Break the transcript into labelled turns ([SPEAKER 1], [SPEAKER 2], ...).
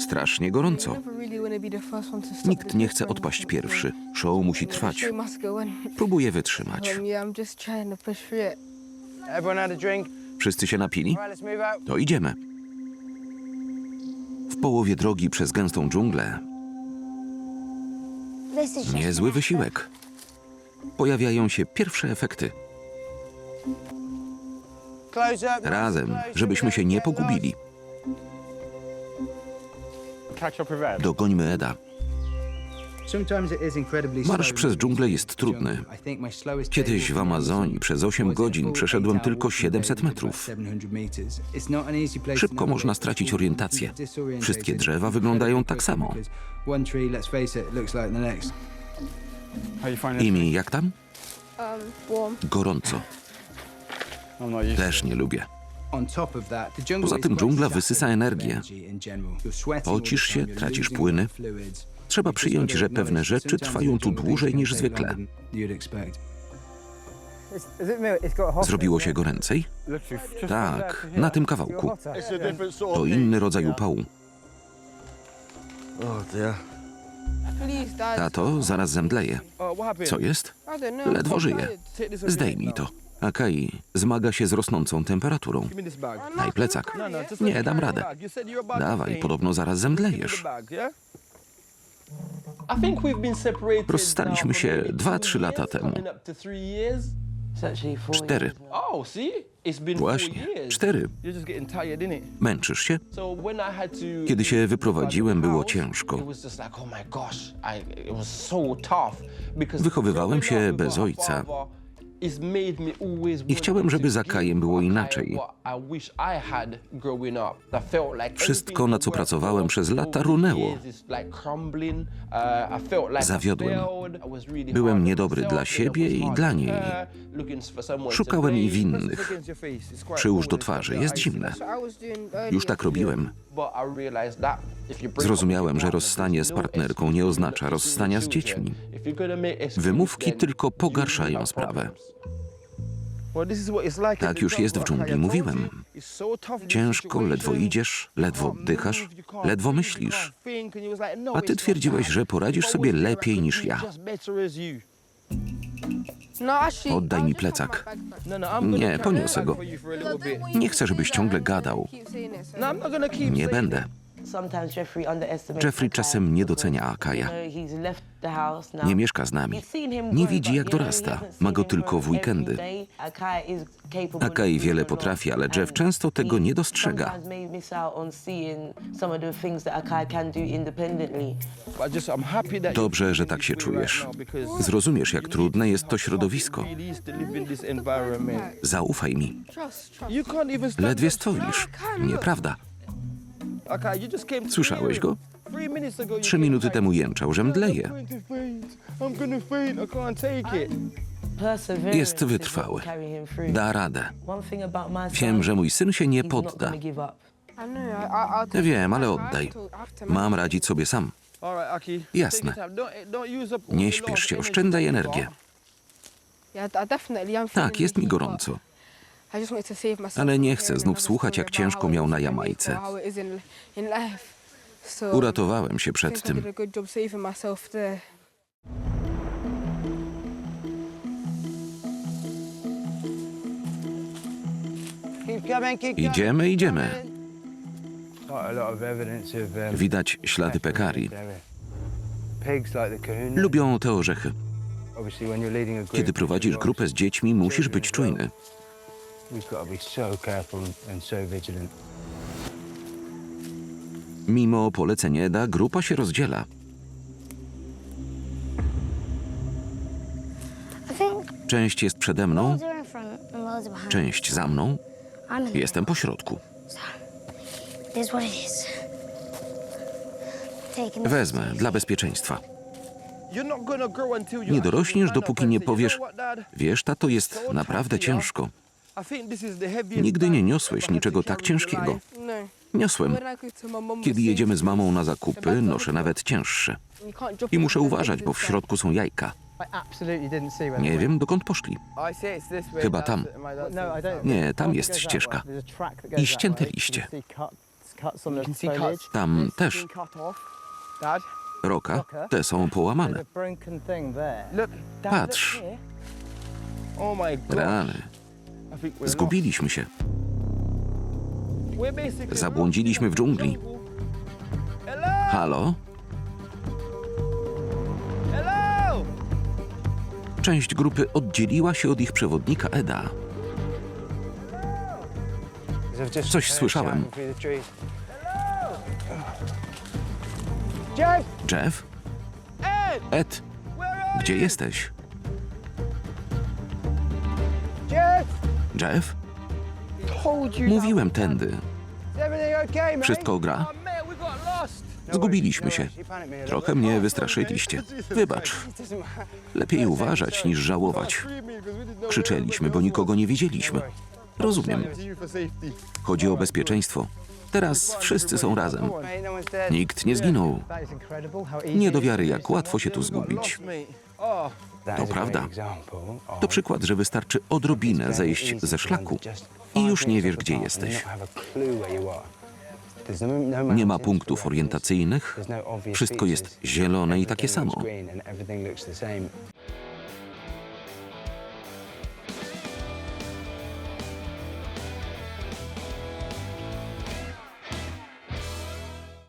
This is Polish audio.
[SPEAKER 1] Strasznie gorąco. Nikt nie chce odpaść pierwszy. Show musi trwać. Próbuję wytrzymać. Wszyscy się napili? To idziemy. W połowie drogi przez gęstą dżunglę niezły wysiłek. Pojawiają się pierwsze efekty. Razem, żebyśmy się nie pogubili. Dogońmy Eda. Marsz przez dżunglę jest trudny. Kiedyś w Amazonii przez 8 godzin przeszedłem tylko 700 metrów. Szybko można stracić orientację. Wszystkie drzewa wyglądają tak samo. Imi, jak tam?
[SPEAKER 2] Um.
[SPEAKER 1] Gorąco. Też nie lubię.
[SPEAKER 3] Poza
[SPEAKER 1] tym dżungla wysysa energię.
[SPEAKER 3] Pocisz
[SPEAKER 1] się, tracisz płyny. Trzeba przyjąć, że pewne rzeczy trwają tu dłużej niż zwykle. Zrobiło się goręcej? Tak, na tym kawałku. To inny rodzaj upału.
[SPEAKER 2] Dad.
[SPEAKER 1] Tato zaraz zemdleje.
[SPEAKER 4] Oh?
[SPEAKER 1] Co jest? Ledwo żyje. Zdejmij to. Akai zmaga się z rosnącą temperaturą. Daj plecak.
[SPEAKER 4] No, no,
[SPEAKER 1] Nie, dam radę. Dawaj, podobno zaraz zemdlejesz. Rozstaliśmy się 2-3 lata temu. Cztery.
[SPEAKER 5] Oh,
[SPEAKER 1] Właśnie, cztery. Męczysz się? Kiedy się wyprowadziłem, było ciężko.
[SPEAKER 5] oh
[SPEAKER 1] Wychowywałem się bez ojca. I chciałem, żeby za Kajem było inaczej. Wszystko, na co pracowałem przez lata, runęło.
[SPEAKER 5] Uh,
[SPEAKER 1] Zawiodłem. Byłem niedobry dla siebie i dla niej. Szukałem i winnych. Przyłóż do twarzy, jest zimne. Już tak robiłem. Zrozumiałem, że rozstanie z
[SPEAKER 5] no
[SPEAKER 1] partnerką nie oznacza rozstania z dziećmi. Wymówki tylko pogarszają sprawę. Tak już jest w dżungli, mówiłem. Ciężko, ledwo idziesz, ledwo oddychasz, ledwo myślisz.
[SPEAKER 4] no,
[SPEAKER 1] A ty twierdziłeś, że poradzisz sobie lepiej niż ja. Oddaj
[SPEAKER 2] I'll
[SPEAKER 1] mi plecak.
[SPEAKER 2] back.
[SPEAKER 4] No, no,
[SPEAKER 1] Nie, poniosę go. Nie chcę, żebyś ciągle gadał.
[SPEAKER 4] No,
[SPEAKER 1] Nie będę.
[SPEAKER 6] Jeffrey
[SPEAKER 1] czasem nie docenia Akaja. Nie mieszka z nami. Nie widzi, jak dorasta. Ma go tylko w weekendy.
[SPEAKER 6] doing
[SPEAKER 1] wiele potrafi, ale Jeff często tego
[SPEAKER 6] he
[SPEAKER 1] nie dostrzega. Dobrze, że tak się czujesz. Zrozumiesz, jak trudne jest to środowisko. Zaufaj mi. Ledwie stoisz. Nieprawda. Słyszałeś go? Trzy minuty temu jęczał, że mdleje. Jest wytrwały. Da radę. Wiem, że mój syn się nie podda. Wiem, ale oddaj. Mam radzić sobie sam. Jasne. Nie śpiesz się, oszczędzaj energię. Tak, jest mi gorąco. Ale nie chcę znów słuchać, jak ciężko miał na Jamajce. Uratowałem się przed tym. Idziemy, idziemy.
[SPEAKER 7] Um,
[SPEAKER 1] Widać ślady pekari. Lubią te orzechy. Kiedy prowadzisz grupę z dziećmi, musisz być czujny.
[SPEAKER 7] We've got to be so careful and so vigilant.
[SPEAKER 1] Mimo poleceń Eda, grupa się rozdziela.
[SPEAKER 8] I think
[SPEAKER 1] Część jest przede mną,
[SPEAKER 8] loads are in front and loads are behind.
[SPEAKER 1] część za mną.
[SPEAKER 8] I'm in
[SPEAKER 1] Jestem po środku.
[SPEAKER 8] It is what it is. Taking this
[SPEAKER 1] Wezmę dla bezpieczeństwa. Nie dorośniesz, dopóki nie powiesz,
[SPEAKER 4] "You know what, Dad?
[SPEAKER 1] wiesz, tato jest naprawdę ciężko. Nigdy nie niosłeś niczego tak ciężkiego.
[SPEAKER 4] life."
[SPEAKER 2] No.
[SPEAKER 1] Niosłem. Kiedy jedziemy z mamą na zakupy, noszę nawet cięższe. I muszę uważać, bo w środku są jajka. Nie wiem, dokąd poszli. Chyba tam. Nie, tam jest ścieżka. I ścięte liście. Tam też roka, te są połamane. Patrz. Rany. Zgubiliśmy się. Zabłądziliśmy w dżungli. Halo? Część grupy oddzieliła się od ich przewodnika Eda. Coś słyszałem.
[SPEAKER 4] Jeff? Ed,
[SPEAKER 1] gdzie jesteś?
[SPEAKER 4] Jeff.
[SPEAKER 1] Mówiłem tędy. Wszystko gra? Zgubiliśmy się. Trochę mnie wystraszyliście. Wybacz. Lepiej uważać niż żałować. Krzyczeliśmy, bo nikogo nie widzieliśmy. Rozumiem. Chodzi o bezpieczeństwo. Teraz wszyscy są razem. Nikt nie zginął. Nie do wiary, jak łatwo się tu zgubić. To prawda. To przykład, że wystarczy odrobinę zejść ze szlaku i już nie wiesz, gdzie jesteś. Nie ma punktów orientacyjnych, wszystko jest zielone i takie samo.